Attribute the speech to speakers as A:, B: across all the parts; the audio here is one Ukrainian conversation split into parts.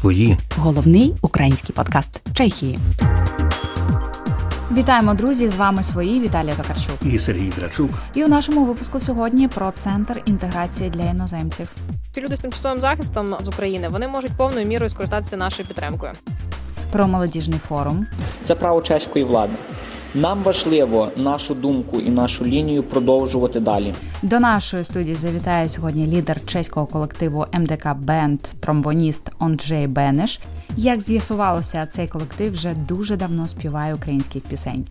A: свої.
B: головний український подкаст Чехії. Вітаємо, друзі! З вами свої Віталія Токарчук.
A: І Сергій Драчук.
B: І у нашому випуску сьогодні про центр інтеграції для іноземців.
C: Люди з тимчасовим захистом з України вони можуть повною мірою скористатися нашою підтримкою.
B: Про молодіжний форум,
D: Це право чеської влади. Нам важливо нашу думку і нашу лінію продовжувати далі.
B: До нашої студії завітає сьогодні лідер чеського колективу МДК Бенд, тромбоніст Онджей Бенеш. Як з'ясувалося, цей колектив вже дуже давно співає українських пісень.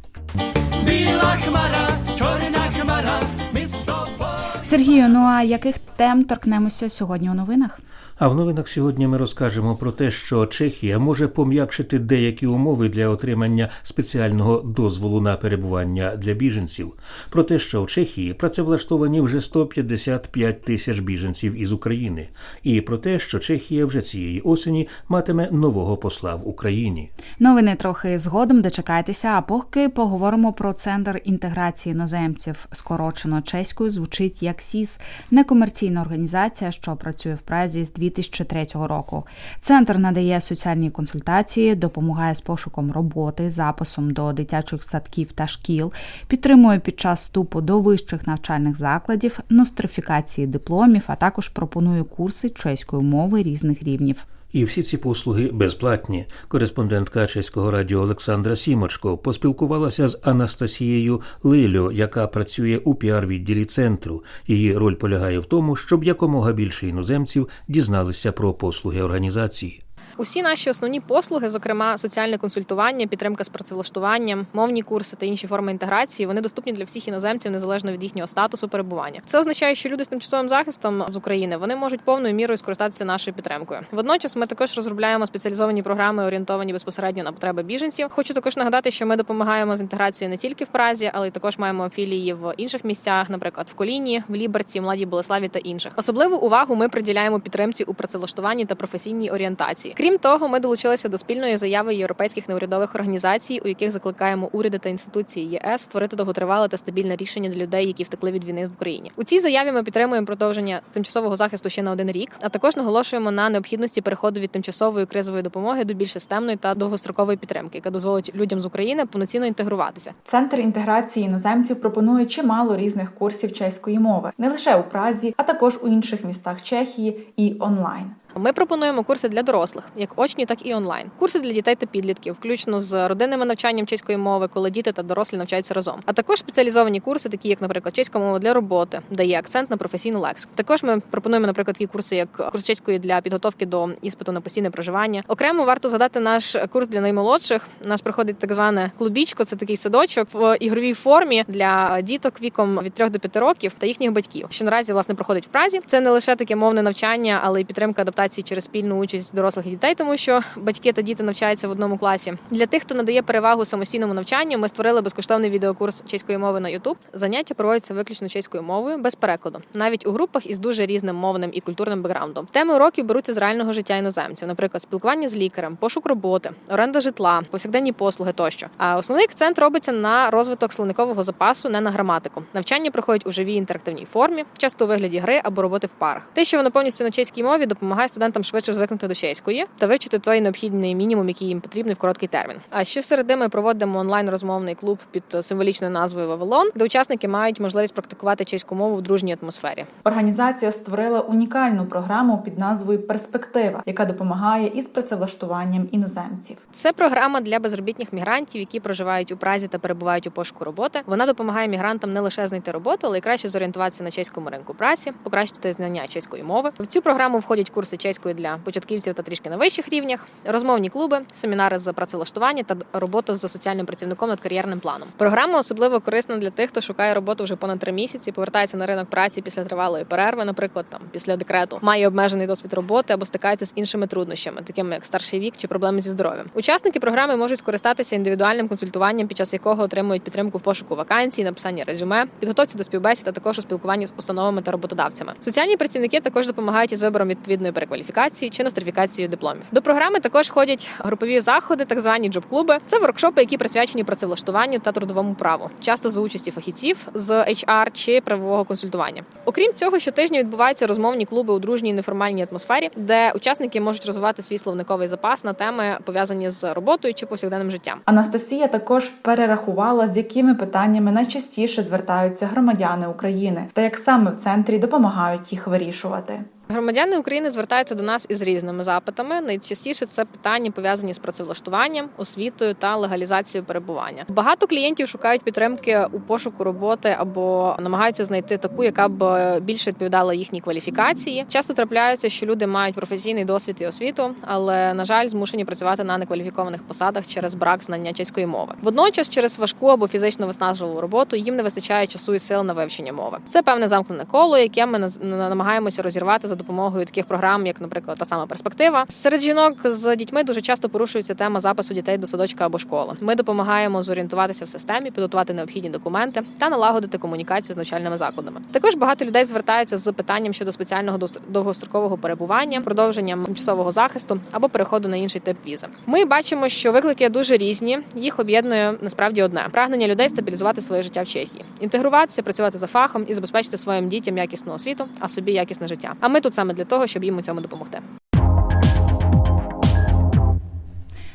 E: Біла хмара, чорна хмара, ми з тобою.
B: Сергію, ну а яких тем торкнемося сьогодні у новинах?
A: А в новинах сьогодні ми розкажемо про те, що Чехія може пом'якшити деякі умови для отримання спеціального дозволу на перебування для біженців. Про те, що в Чехії працевлаштовані вже 155 тисяч біженців із України, і про те, що Чехія вже цієї осені матиме нового посла в Україні.
B: Новини трохи згодом дочекайтеся, а поки поговоримо про центр інтеграції іноземців, скорочено чеською, звучить як СІС, некомерційна організація, що працює в Празі з 2003 року. Центр надає соціальні консультації, допомагає з пошуком роботи, записом до дитячих садків та шкіл, підтримує під час вступу до вищих навчальних закладів, нострифікації дипломів, а також пропонує курси чеської мови різних рівнів.
A: І всі ці послуги безплатні. Кореспондентка чеського радіо Олександра Сімочко поспілкувалася з Анастасією Лильо, яка працює у піар-відділі центру. Її роль полягає в тому, щоб якомога більше іноземців дізналися про послуги організації.
C: Усі наші основні послуги, зокрема соціальне консультування, підтримка з працевлаштуванням, мовні курси та інші форми інтеграції, вони доступні для всіх іноземців незалежно від їхнього статусу перебування. Це означає, що люди з тимчасовим захистом з України вони можуть повною мірою скористатися нашою підтримкою. Водночас ми також розробляємо спеціалізовані програми, орієнтовані безпосередньо на потреби біженців. Хочу також нагадати, що ми допомагаємо з інтеграцією не тільки в Празі, але й також маємо філії в інших місцях, наприклад, в Коліні, в Ліберці, Младій Болеславі та інших. Особливу увагу ми приділяємо підтримці у працевлаштуванні та професійній орієнтації. Крім того, ми долучилися до спільної заяви європейських неурядових організацій, у яких закликаємо уряди та інституції ЄС створити довготривале та стабільне рішення для людей, які втекли від війни в Україні. У цій заяві ми підтримуємо продовження тимчасового захисту ще на один рік, а також наголошуємо на необхідності переходу від тимчасової кризової допомоги до більш системної та довгострокової підтримки, яка дозволить людям з України повноцінно інтегруватися.
F: Центр інтеграції іноземців пропонує чимало різних курсів чеської мови не лише у Празі, а також у інших містах Чехії і онлайн.
C: Ми пропонуємо курси для дорослих, як очні, так і онлайн. Курси для дітей та підлітків, включно з родинними навчанням чеської мови, коли діти та дорослі навчаються разом. А також спеціалізовані курси, такі як, наприклад, чеська мова для роботи, де є акцент на професійну лексику. Також ми пропонуємо, наприклад, такі курси, як курс чеської для підготовки до іспиту на постійне проживання. Окремо варто згадати наш курс для наймолодших. У нас проходить так зване клубічко. Це такий садочок в ігровій формі для діток віком від 3 до 5 років та їхніх батьків, що наразі власне проходить в Празі. Це не лише таке мовне навчання, але й підтримка адаптації через спільну участь дорослих і дітей, тому що батьки та діти навчаються в одному класі. Для тих, хто надає перевагу самостійному навчанню, ми створили безкоштовний відеокурс чеської мови на YouTube. Заняття проводяться виключно чеською мовою без перекладу, навіть у групах із дуже різним мовним і культурним бекграундом. Теми уроків беруться з реального життя іноземців, наприклад, спілкування з лікарем, пошук роботи, оренда житла, повсякденні послуги тощо. А основний акцент робиться на розвиток словникового запасу, не на граматику. Навчання проходять у живій інтерактивній формі, часто у вигляді гри або роботи в парах. Те, що воно повністю на чеській мові, допомагає студентам швидше звикнути до чеської та вивчити той необхідний мінімум, який їм потрібний в короткий термін. А щосереди ми проводимо онлайн розмовний клуб під символічною назвою Вавилон, де учасники мають можливість практикувати чеську мову в дружній атмосфері.
F: Організація створила унікальну програму під назвою Перспектива, яка допомагає із працевлаштуванням іноземців.
C: Це програма для безробітних мігрантів, які проживають у Празі та перебувають у пошуку роботи. Вона допомагає мігрантам не лише знайти роботу, але й краще зорієнтуватися на чеському ринку праці, покращити знання чеської мови. В цю програму входять курси чеської для початківців та трішки на вищих рівнях, розмовні клуби, семінари з працевлаштування та робота з соціальним працівником над кар'єрним планом. Програма особливо корисна для тих, хто шукає роботу вже понад три місяці, повертається на ринок праці після тривалої перерви, наприклад, там після декрету, має обмежений досвід роботи або стикається з іншими труднощами, такими як старший вік чи проблеми зі здоров'ям. Учасники програми можуть скористатися індивідуальним консультуванням, під час якого отримують підтримку в пошуку вакансій, написанні резюме, підготовці до співбесід, а також у спілкуванні з установами та роботодавцями. Соціальні працівники також допомагають із вибором відповідної перекваліфікації чи нострифікацію дипломів. До програми також ходять групові заходи, так звані джоб-клуби. Це воркшопи, які присвячені працевлаштуванню та трудовому праву, часто за участі фахівців з HR чи правового консультування. Окрім цього, щотижня відбуваються розмовні клуби у дружній неформальній атмосфері, де учасники можуть розвивати свій словниковий запас на теми пов'язані з роботою чи повсякденним життям.
F: Анастасія також перерахувала, з якими питаннями найчастіше звертаються громадяни України та як саме в центрі допомагають їх вирішувати.
C: Громадяни України звертаються до нас із різними запитами. Найчастіше це питання пов'язані з працевлаштуванням, освітою та легалізацією перебування. Багато клієнтів шукають підтримки у пошуку роботи або намагаються знайти таку, яка б більше відповідала їхній кваліфікації. Часто трапляється, що люди мають професійний досвід і освіту, але на жаль, змушені працювати на некваліфікованих посадах через брак знання чеської мови. Водночас, через важку або фізично виснажливу роботу їм не вистачає часу і сил на вивчення мови. Це певне замкнене коло, яке ми намагаємося розірвати за допомогою таких програм, як, наприклад, та сама перспектива. Серед жінок з дітьми дуже часто порушується тема запису дітей до садочка або школи. Ми допомагаємо зорієнтуватися в системі, підготувати необхідні документи та налагодити комунікацію з навчальними закладами. Також багато людей звертаються з питанням щодо спеціального довгострокового перебування, продовження тимчасового захисту або переходу на інший тип візи. Ми бачимо, що виклики дуже різні. Їх об'єднує насправді одне прагнення людей стабілізувати своє життя в Чехії, інтегруватися, працювати за фахом і забезпечити своїм дітям якісну освіту, а собі якісне життя. А ми тут саме для того, щоб їм у цьому допомогти.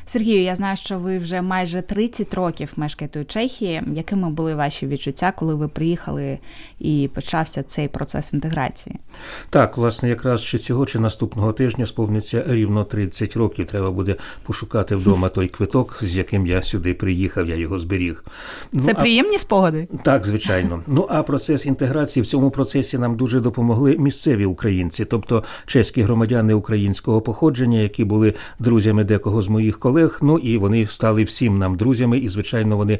B: Сергію, я знаю, що ви вже майже 30 років мешкаєте у Чехії. Якими були ваші відчуття, коли ви приїхали і почався цей процес інтеграції?
A: Так, власне, якраз ще цього чи наступного тижня сповниться рівно 30 років. Треба буде пошукати вдома той квиток, з яким я сюди приїхав, я його зберіг. Ну,
B: Це
A: а-
B: приємні спогади?
A: Так, звичайно. Ну а процес інтеграції в цьому процесі нам дуже допомогли місцеві українці, тобто чеські громадяни українського походження, які були друзями декого з моїх колег. Ну і вони стали всім нам друзями, і звичайно, вони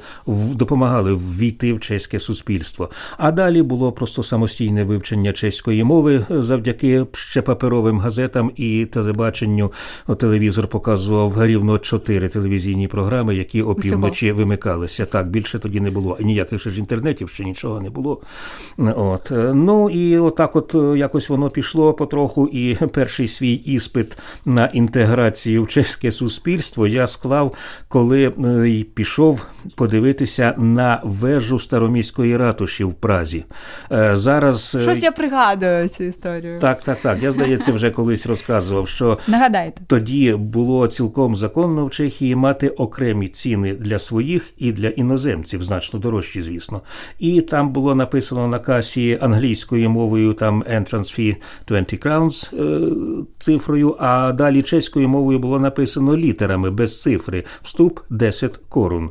A: допомагали ввійти в чеське суспільство. А далі було просто самостійне вивчення чеської мови завдяки ще паперовим газетам і телебаченню. Телевізор показував рівно чотири телевізійні програми, які опівночі вимикалися. Так, більше тоді не було. Ніяких ще ж інтернетів, ще нічого не було. От. е, Ну і отак от е, якось воно пішло потроху, і перший свій іспит на інтеграцію в чеське суспільство я склав, коли е, й пішов подивитися на вежу староміської ратуші в Празі. Е, Зараз е,
B: Щось я пригадую цю історію.
A: так, так, так. Я здається, вже колись розказував, що
B: Нагадайте.
A: тоді було цілком законно в Чехії мати окремі ціни для своїх і для іноземців, значно дорожчі, звісно. І там було написано на касі англійською мовою там entrance fee 20 crowns цифрою, а далі чеською мовою було написано літерами без цифри. Вступ 10 корун.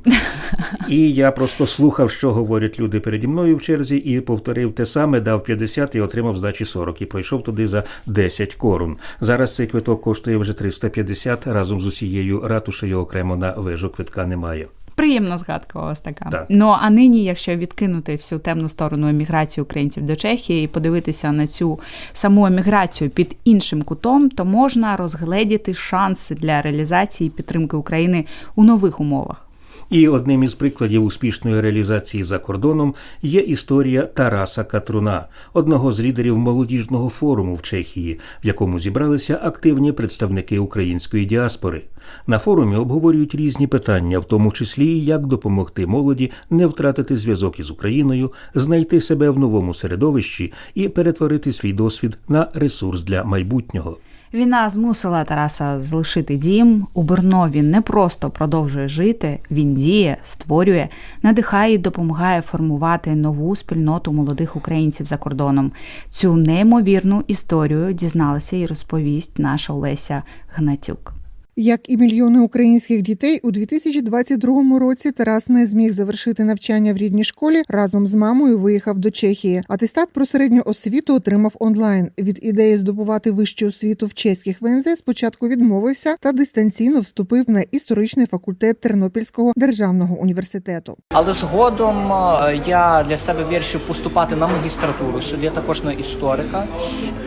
A: І я просто слухав, що говорять люди переді мною в черзі, і повторив те саме, дав 50 і отримав здачі 40. І пройшов туди за 10 корун. Зараз цей квиток коштує вже 350, разом з усією ратушею окремо на вежу квитка немає.
B: Приємна згадка у вас така.
A: Так.
B: Ну а нині, якщо відкинути всю темну сторону еміграції українців до Чехії і подивитися на цю саму еміграцію під іншим кутом, то можна розгледіти шанси для реалізації підтримки України у нових умовах.
A: І одним із прикладів успішної реалізації за кордоном є історія Тараса Катруна, одного з лідерів молодіжного форуму в Чехії, в якому зібралися активні представники української діаспори. На форумі обговорюють різні питання, в тому числі як допомогти молоді не втратити зв'язок із Україною, знайти себе в новому середовищі і перетворити свій досвід на ресурс для майбутнього.
B: Війна змусила Тараса залишити дім. У Берно він не просто продовжує жити, він діє, створює, надихає і допомагає формувати нову спільноту молодих українців за кордоном. Цю неймовірну історію дізналася і розповість наша Олеся Гнатюк.
G: Як і мільйони українських дітей, у 2022 році Тарас не зміг завершити навчання в рідній школі. Разом з мамою виїхав до Чехії. Атестат про середню освіту отримав онлайн. Від ідеї здобувати вищу освіту в чеських ВНЗ спочатку відмовився та дистанційно вступив на історичний факультет Тернопільського державного університету.
D: Але згодом е, я для себе вирішив поступати на магістратуру сюди, також на історика.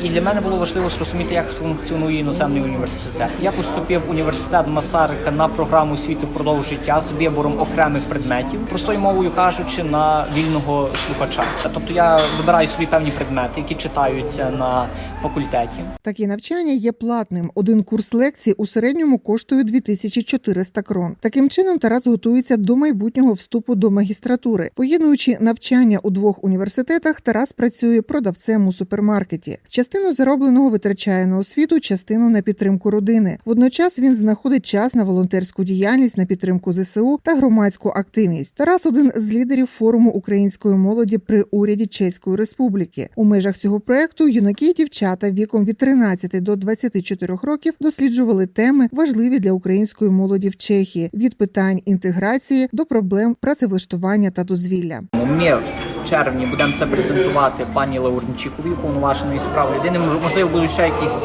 D: І для мене було важливо зрозуміти, як функціонує іноземний університет. Я поступив у університет Масарика на програму освіти впродовж життя з вибором окремих предметів, простою мовою кажучи, на вільного слухача. Тобто я вибираю собі певні предмети, які читаються на факультеті.
G: Такі навчання є платним. Один курс лекцій у середньому коштує 2400 крон. Таким чином Тарас готується до майбутнього вступу до магістратури. Поєднуючи навчання у двох університетах, Тарас працює продавцем у супермаркеті. Частину заробленого витрачає на освіту, частину на підтримку родини. Водночас він знаходить час на волонтерську діяльність, на підтримку ЗСУ та громадську активність. Тарас один з лідерів форуму української молоді при уряді Чеської Республіки. У межах цього проекту юнаки і дівчата віком від 13 до 24 років досліджували теми, важливі для української молоді в Чехії від питань інтеграції до проблем працевлаштування та дозвілля.
D: Ми в червні будемо це презентувати пані Лаурнчиковій, повноваженої справ людини. Мож- Можливо, будуть ще якісь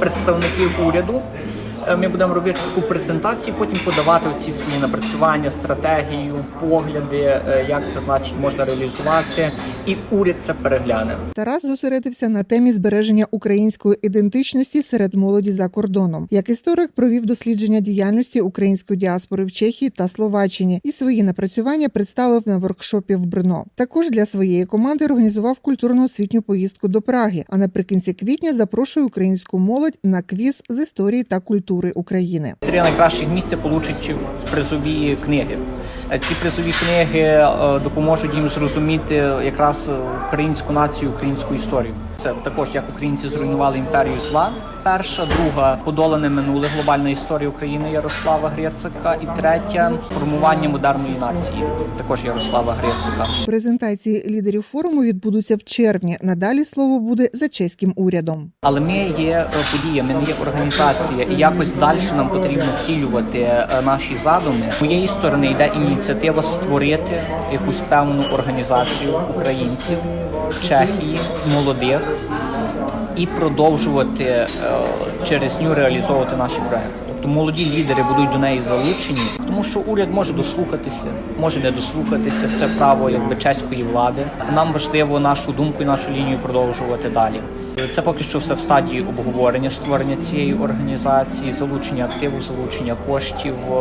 D: представники уряду. Е, Ми будемо робити таку презентацію, потім подавати ці свої напрацювання, стратегію, погляди, е, як це значить можна реалізувати, і уряд це перегляне.
G: Тарас зосередився на темі збереження української ідентичності серед молоді за кордоном. Як історик провів дослідження діяльності української діаспори в Чехії та Словаччині і свої напрацювання представив на воркшопі в Брно. Також для своєї команди організував культурно-освітню поїздку до Праги. А наприкінці квітня запрошує українську молодь на квіз з історії та культури України.
D: Три найкращих місця получать призові книги. Ці призові книги е, допоможуть їм зрозуміти якраз е, українську націю, українську історію. Це також як українці зруйнували імперію зла. Перша, друга подолане минуле глобальна історія України Ярослава Грецика. І третя формування модерної нації. Також Ярослава Грецика.
G: Презентації лідерів форуму відбудуться в червні. Надалі слово буде за чеським урядом.
D: Але ми є е, подія, ми не є організація, і якось далі нам потрібно втілювати е, наші задуми. З моєї сторони йде ініціатива створити якусь певну організацію українців, Чехії, молодих і продовжувати е, через нього реалізовувати наші проекти. Тобто молоді лідери будуть до неї залучені, тому що уряд може дослухатися, може не дослухатися. Це право якби чеської влади. Нам важливо нашу думку і нашу лінію продовжувати далі. Це поки що все в стадії обговорення створення цієї організації, залучення активу, залучення коштів. е,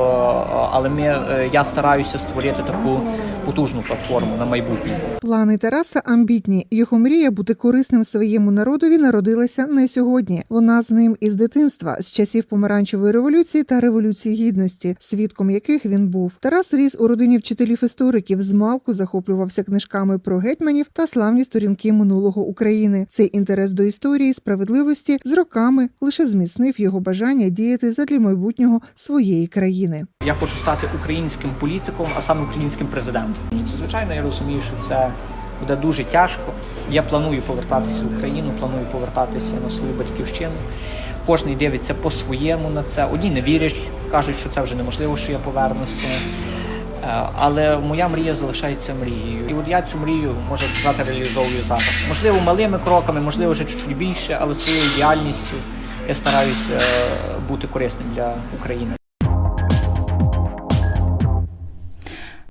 D: Але ми е, я стараюся створити таку потужну платформу на майбутнє.
G: Плани Тараса амбітні. Його мрія бути корисним своєму народові народилася не сьогодні. Вона з ним із дитинства, з часів помаранчевої революції та революції гідності, свідком яких він був. Тарас ріс у родині вчителів істориків. Змалку захоплювався книжками про гетьманів та славні сторінки минулого України. Цей інтерес до історії, справедливості з роками лише зміцнив його бажання діяти задля майбутнього своєї країни.
D: Я хочу стати українським політиком, а саме українським президентом. І це звичайно, я розумію, що це буде дуже тяжко. Я планую повертатися в Україну, планую повертатися на свою батьківщину. Кожний дивиться по-своєму на це. Одні не вірять, кажуть, що це вже неможливо, що я повернуся. Е, Але моя мрія залишається мрією. І от я цю мрію, можна сказати, реалізовую зараз. Можливо, малими кроками, можливо, вже чуть-чуть більше, але своєю діяльністю я стараюся е, бути корисним для України.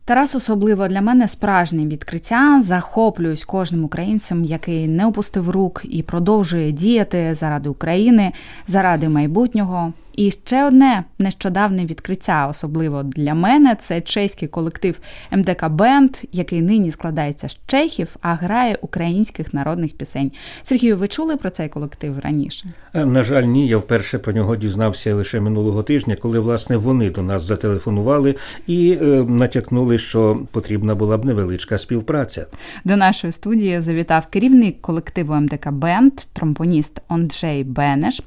B: Тарас особливо для мене справжнє відкриття. Захоплююсь кожним українцем, який не опустив рук і продовжує діяти заради України, заради майбутнього. І ще одне нещодавне відкриття, особливо для мене, це чеський колектив МДК Бенд, який нині складається з чехів, а грає українських народних пісень. Сергію, ви чули про цей колектив раніше?
A: Е, На жаль, ні, я вперше про нього дізнався лише минулого тижня, коли власне вони до нас зателефонували і е, натякнули, що потрібна була б невеличка співпраця.
B: До нашої студії завітав керівник колективу МДК Бенд, тромбоніст Онджей Бенеш.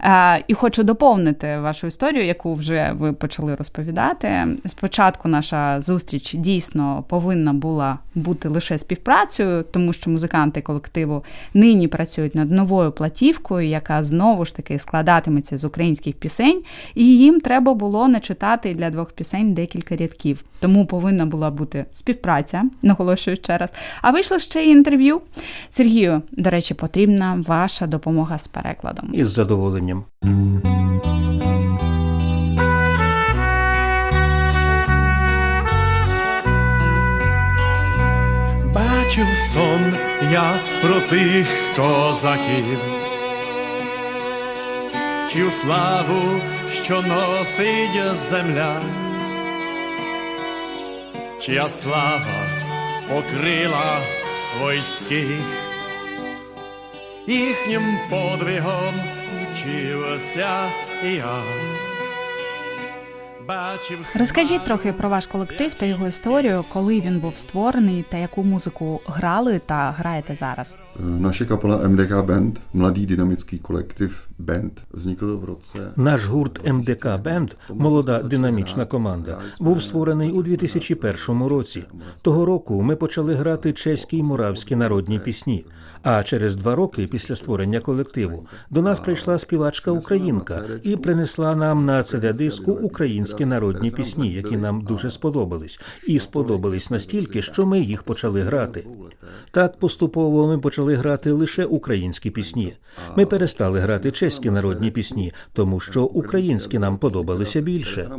B: Е, І хочу доповнити вашу історію, яку вже ви почали розповідати. Спочатку наша зустріч дійсно повинна була бути лише співпрацею, тому що музиканти колективу нині працюють над новою платівкою, яка знову ж таки складатиметься з українських пісень, і їм треба було начитати для двох пісень декілька рядків. Тому повинна була бути співпраця, наголошую ще раз. А вийшло ще й інтерв'ю. Сергію, до речі, потрібна ваша допомога з перекладом.
A: Із задоволенням.
E: Сон я про тих козаків, чию славу, що носить земля, чия слава покрила войських, їхнім подвигом вчився я. Бачив
B: Розкажіть трохи про ваш колектив та його історію, коли він був створений та яку музику грали та граєте зараз.
H: Naše kapela MDK Band, mladý dynamický kolektiv Band, vznikl v roce
A: Наш гурт МДК Бенд, молода динамічна команда, був створений у 2001 році. Того року ми почали грати чеські й моравські народні пісні. А через два роки після створення колективу до нас прийшла співачка українка і принесла нам на cd диску українські народні пісні, які нам дуже сподобались, і сподобались настільки, що ми їх почали грати. Так поступово ми почали грати лише українські пісні. Ми перестали грати чеські народні пісні, тому що українські нам подобалися більше.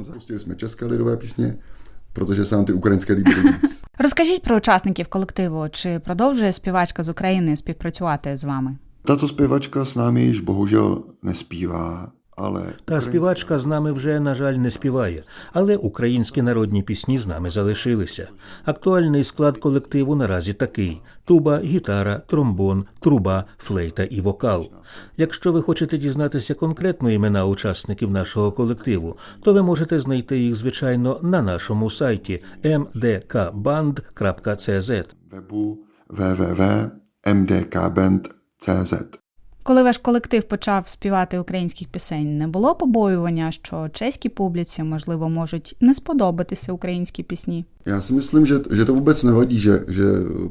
H: Protože se nám ty ukrajinské.
B: Розкажіть про учасників колективу, чи продовжує співачка з України співпрацювати з вами?
H: Tato zpěvačka s námi již bohužel nespívá, ale
A: Та співачка з нами вже, на жаль, не співає, але українські народні пісні з нами залишилися. Актуальний склад колективу наразі такий: туба, гітара, тромбон, труба, флейта і вокал. Якщо ви хочете дізнатися конкретно імена учасників нашого колективу, то ви можете знайти їх, звичайно, на нашому сайті mdkband.cz.
H: webu www.mdkband.cz.
B: Коли ваш колектив почав співати українських пісень, не було побоювання, що чеській публіці, можливо, можуть не сподобатися українські пісні?
H: Já si myslím, že, že to vůbec nevadí, že, že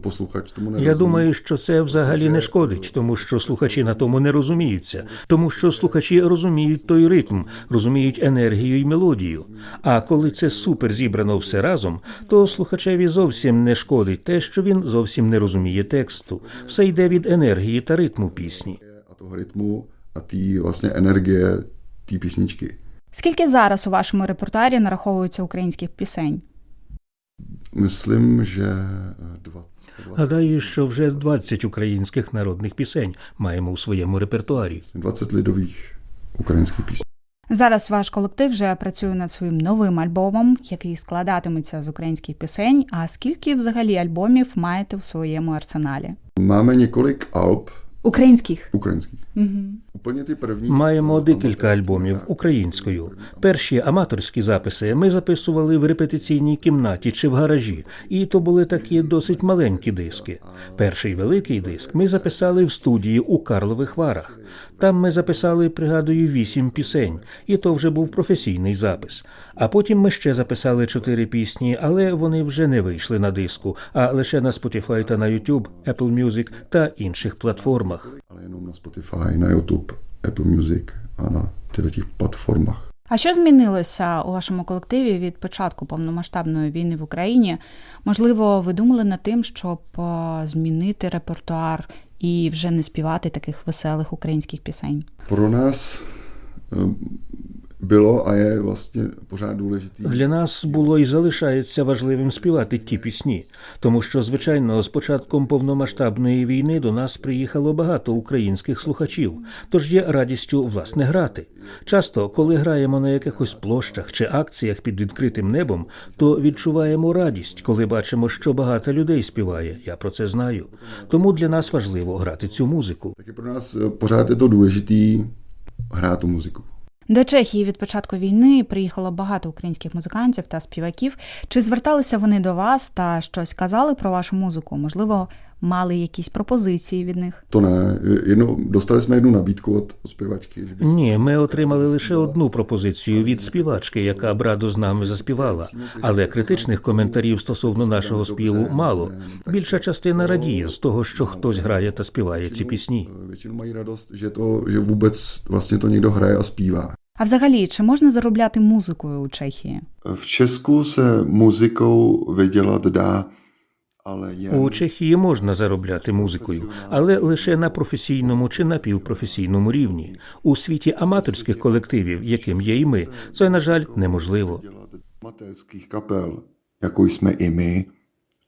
H: posluchač tomu nerozumí.
A: Я думаю, що це взагалі не шкодить, тому що слухачі на тому не розуміються, тому що слухачі розуміють той ритм, розуміють енергію і мелодію. А коли це супер зібрано все разом, то слухачеві зовсім не шкодить те, що він зовсім не розуміє тексту. Все йде від енергії та ритму пісні.
H: Toho rytmu a té vlastně energie té písničky.
B: Скільки зараз у вашому репертуарі нараховується українських пісень?
H: Myslím, že 20, 20,
A: Гадаю, що вже 20 українських народних пісень маємо у своєму репертуарі.
H: 20 lidových ukrajinských písní.
B: Зараз ваш колектив вже працює над своїм новим альбомом, який складатиметься з українських пісень. А скільки взагалі альбомів маєте в своєму арсеналі?
H: Máme několik alb
B: Українських.
H: ty první.
A: Маємо декілька альбомів українською. Перші аматорські записи ми записували в репетиційній кімнаті чи в гаражі, і то були такі досить маленькі диски. Перший великий диск ми записали в студії у Карлових Варах. Там ми записали, пригадую, вісім пісень, і то вже був професійний запис. А потім ми ще записали чотири пісні, але вони вже не вийшли на диску, а лише на Spotify та на YouTube, Apple Music та інших платформах.
H: Jenom na Spotify, na YouTube, Apple Music а на těchto платформах.
B: А що змінилося у вашому колективі від початку повномасштабної війни в Україні? Можливо, ви думали над тим, щоб е, змінити репертуар і вже не співати таких веселих українських пісень?
H: Про nás bylo a je vlastně pořád důležitý.
A: Для нас було і залишається важливим співати ті пісні, тому що, звичайно, з початком повномасштабної війни до нас приїхало багато українських слухачів, тож є радістю власне грати. Часто, коли граємо на якихось площах чи акціях під відкритим небом, то відчуваємо радість, коли бачимо, що багато людей співає. Я про це знаю. Тому для нас важливо грати цю музику.
H: Taky pro nás pořád je to důležitý hrát tu muziku.
B: До Чехії від початку війни приїхало багато українських музикантів та співаків. Чи зверталися вони до вас та щось казали про вашу музику? Можливо, мали якісь пропозиції від них?
H: To ne, jedno, dostali jsme jednu nabídku od, by
A: Ні, ми отримали лише одну пропозицію від співачки, яка б радо з нами заспівала. Але критичних коментарів стосовно нашого співу мало. Більша частина радіє з того, що хтось грає та співає ці пісні.
H: většinou mají radost, že, to, že vůbec vlastně to někdo hraje a zpívá.
B: А взагалі, чи можна заробляти музикою у Чехії?
H: V Česku se muzikou vydělat dá, ale jen...
A: У Чехії можна заробляти музикою, але лише на професійному чи напівпрофесійному рівні. У світі аматорських колективів, яким є і ми, це, на жаль, неможливо.
H: amatérských kapel, jako jsme i my,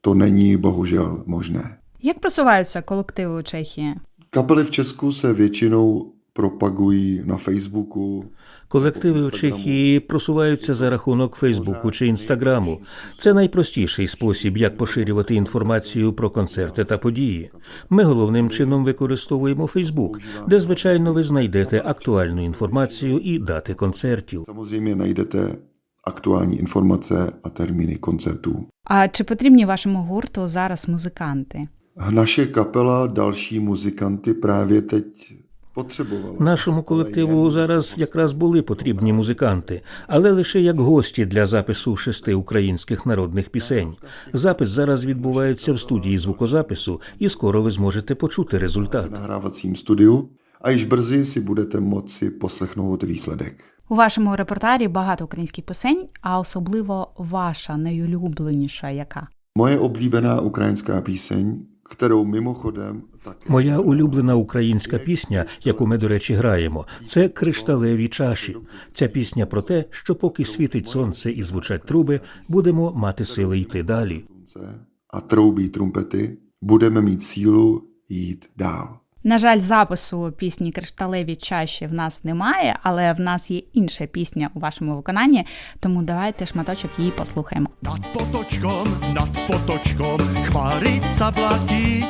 H: to není bohužel možné.
B: Як просуваються колективи у Чехії?
H: Kapely v Česku se většinou propagují na Facebooku.
A: Колективи в Чехії просуваються за рахунок Фейсбуку чи Інстаграму. Це найпростіший спосіб, як поширювати інформацію про концерти та події. Ми головним чином використовуємо Фейсбук, де, звичайно, ви знайдете актуальну інформацію і дати концертів.
H: Samozřejmě najdete aktuální informace a termíny koncertů.
B: А чи потрібні вашому гурту зараз музиканти?
H: Naše kapela další muzikanty právě teď potřebovala.
A: Нашому колективу зараз якраз були потрібні музиканти, але лише як гості для запису шести українських народних пісень. Запис зараз відбувається в студії звукозапису, і скоро ви зможете почути результат.
H: nahrávacím studiu a již brzy si budete moci poslechnout výsledek.
B: У вашому репертуарі багато українських пісень, а особливо ваша найулюбленіша яка?
H: Moje oblíbená ukrajinská píseň, kterou mimochodem také
A: Моя улюблена українська пісня, яку ми, до речі, граємо, це Кришталеві чаші. Ця пісня про те, що поки світить сонце і звучать труби, будемо мати сили йти далі.
H: А трубі трумпети будемо мати силу йти далі.
B: На жаль, запису пісні Кришталеві чаші в нас немає, але в нас є інша пісня у вашому виконанні, тому давайте шматочок її послухаємо.
E: Nad potočkom, nad potočkom chmarica blatí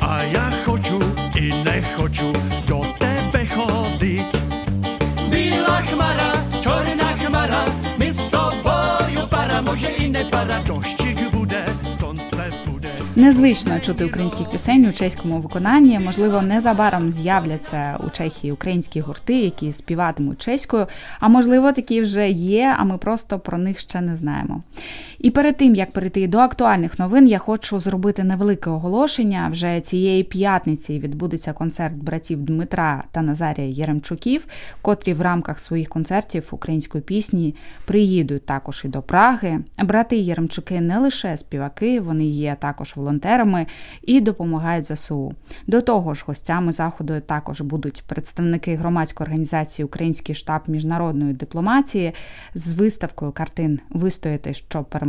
E: A ja хочу i nechoču do tebe chodit Bílá chmara, čorná chmara, my s tobою para, може і не пара, буде.
B: Незвично чути українських пісень у чеському виконанні. Можливо, незабаром з'являться у Чехії українські гурти, які співатимуть чеською. А можливо, такі вже є, а ми просто про них ще не знаємо. І перед тим як перейти до актуальних новин, я хочу зробити невелике оголошення. Вже цієї п'ятниці відбудеться концерт братів Дмитра та Назарія Єремчуків, котрі в рамках своїх концертів української пісні приїдуть також і до Праги. Брати Єремчуки не лише співаки, вони є також волонтерами і допомагають ЗСУ. До того ж, гостями заходу також будуть представники громадської організації Український штаб міжнародної дипломатії з виставкою картин Вистояти, щоб перемогти.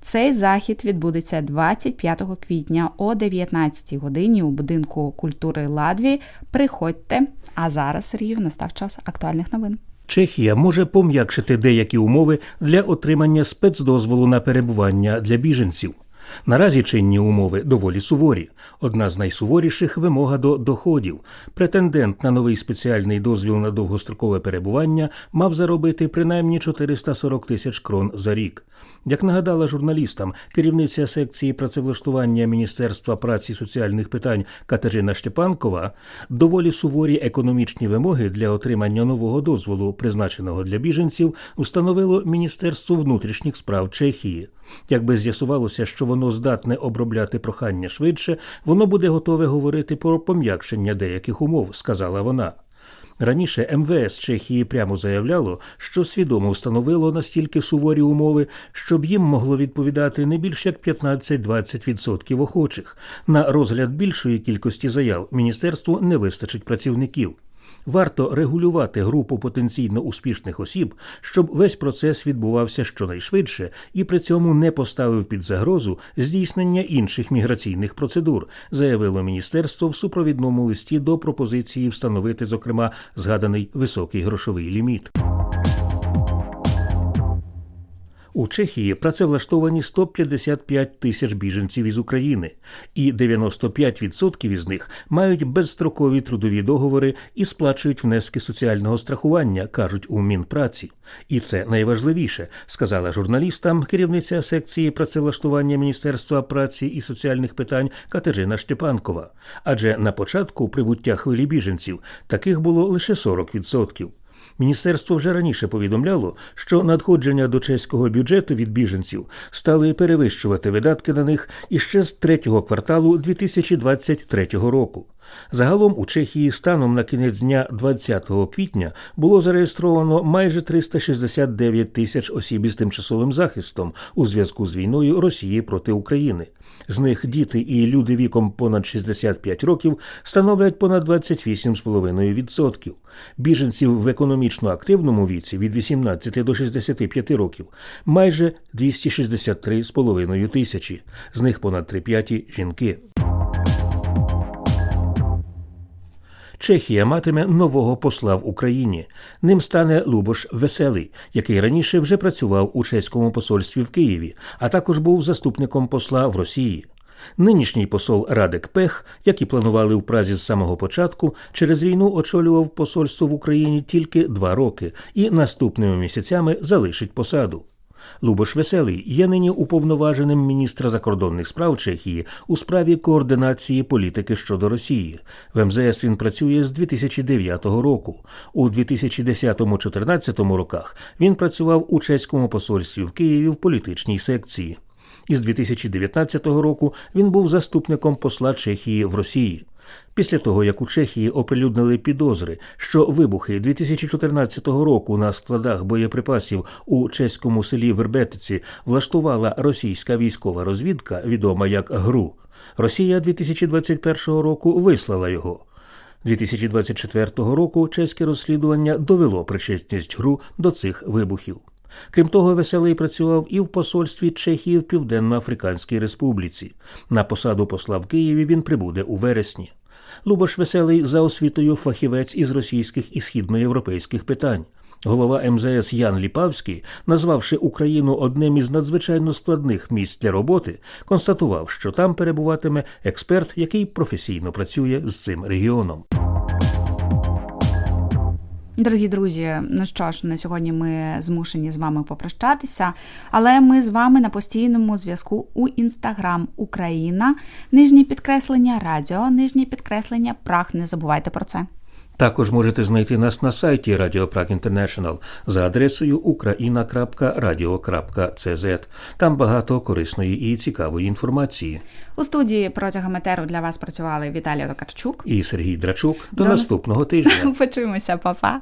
B: Цей захід відбудеться 25 квітня о 19 годині у будинку культури Ладві. Приходьте. А зараз Сергію настав час актуальних новин.
A: Чехія може пом'якшити деякі умови для отримання спецдозволу на перебування для біженців. Наразі чинні умови доволі суворі. Одна з найсуворіших вимога до доходів. Претендент на новий спеціальний дозвіл на довгострокове перебування мав заробити принаймні 440 тисяч крон за рік. Як нагадала журналістам, керівниця секції працевлаштування Міністерства праці і соціальних питань Катерина Щепанкова, доволі суворі економічні вимоги для отримання нового дозволу, призначеного для біженців, встановило Міністерство внутрішніх справ Чехії. Якби з'ясувалося, що воно здатне обробляти прохання швидше, воно буде готове говорити про пом'якшення деяких умов, сказала вона. Раніше МВС Чехії прямо заявляло, що свідомо встановило настільки суворі умови, щоб їм могло відповідати не більш як 15-20% охочих. На розгляд більшої кількості заяв міністерству не вистачить працівників. Варто регулювати групу потенційно успішних осіб, щоб весь процес відбувався щонайшвидше і при цьому не поставив під загрозу здійснення інших міграційних процедур, заявило міністерство в супровідному листі до пропозиції встановити, зокрема, згаданий високий грошовий ліміт. У Чехії працевлаштовані 155 тисяч біженців із України, і 95% із них мають безстрокові трудові договори і сплачують внески соціального страхування, кажуть у Мінпраці. І це найважливіше, сказала журналістам керівниця секції працевлаштування Міністерства праці і соціальних питань Катерина Щепанкова. Адже на початку прибуття хвилі біженців таких було лише 40%. Міністерство вже раніше повідомляло, що надходження до чеського бюджету від біженців стали перевищувати видатки на них іще з третього кварталу 2023 року. Загалом у Чехії станом на кінець дня 20 квітня було зареєстровано майже 369 тисяч осіб із тимчасовим захистом у зв'язку з війною Росії проти України. З них діти і люди віком понад 65 років становлять понад 28,5%. Біженців в економічно активному віці від 18 до 65 років майже 263,5 тисячі. З них понад 3 п'яті жінки. Чехія матиме нового посла в Україні. Ним стане Лубош Веселий, який раніше вже працював у чеському посольстві в Києві, а також був заступником посла в Росії. Нинішній посол Радек Пех, як і планували в Празі з самого початку, через війну очолював посольство в Україні тільки два роки і наступними місяцями залишить посаду. Лубош Веселий є нині уповноваженим міністра закордонних справ Чехії у справі координації політики щодо Росії. В МЗС він працює з 2009 року. У 2010-2014 роках він працював у чеському посольстві в Києві в політичній секції. Із 2019 року він був заступником посла Чехії в Росії. Після того, як у Чехії оприлюднили підозри, що вибухи 2014 року на складах боєприпасів у чеському селі Вербетиці влаштувала російська військова розвідка, відома як ГРУ, Росія 2021 року вислала його. 2024 року чеське розслідування довело причетність ГРУ до цих вибухів. Крім того, Веселий працював і в посольстві Чехії в Південно-Африканській Республіці. На посаду посла в Києві він прибуде у вересні. Лубош Веселий за освітою фахівець із російських і східноєвропейських питань. Голова МЗС Ян Ліпавський, назвавши Україну одним із надзвичайно складних місць для роботи, констатував, що там перебуватиме експерт, який професійно працює з цим регіоном.
B: Дорогі друзі, ну що ж, на сьогодні ми змушені з вами попрощатися, але ми з вами на постійному зв'язку у інстаграм Україна, нижнє підкреслення Радіо, нижнє підкреслення Прах. Не забувайте про це.
A: Також можете знайти нас на сайті Radio Prague International за адресою ukraina.radio.cz. Там багато корисної і цікавої інформації.
B: У студії протягом етеру для вас працювали Віталій Токарчук.
A: І Сергій Драчук. До
B: До
A: наступного тижня.
B: Почуємося, па-па!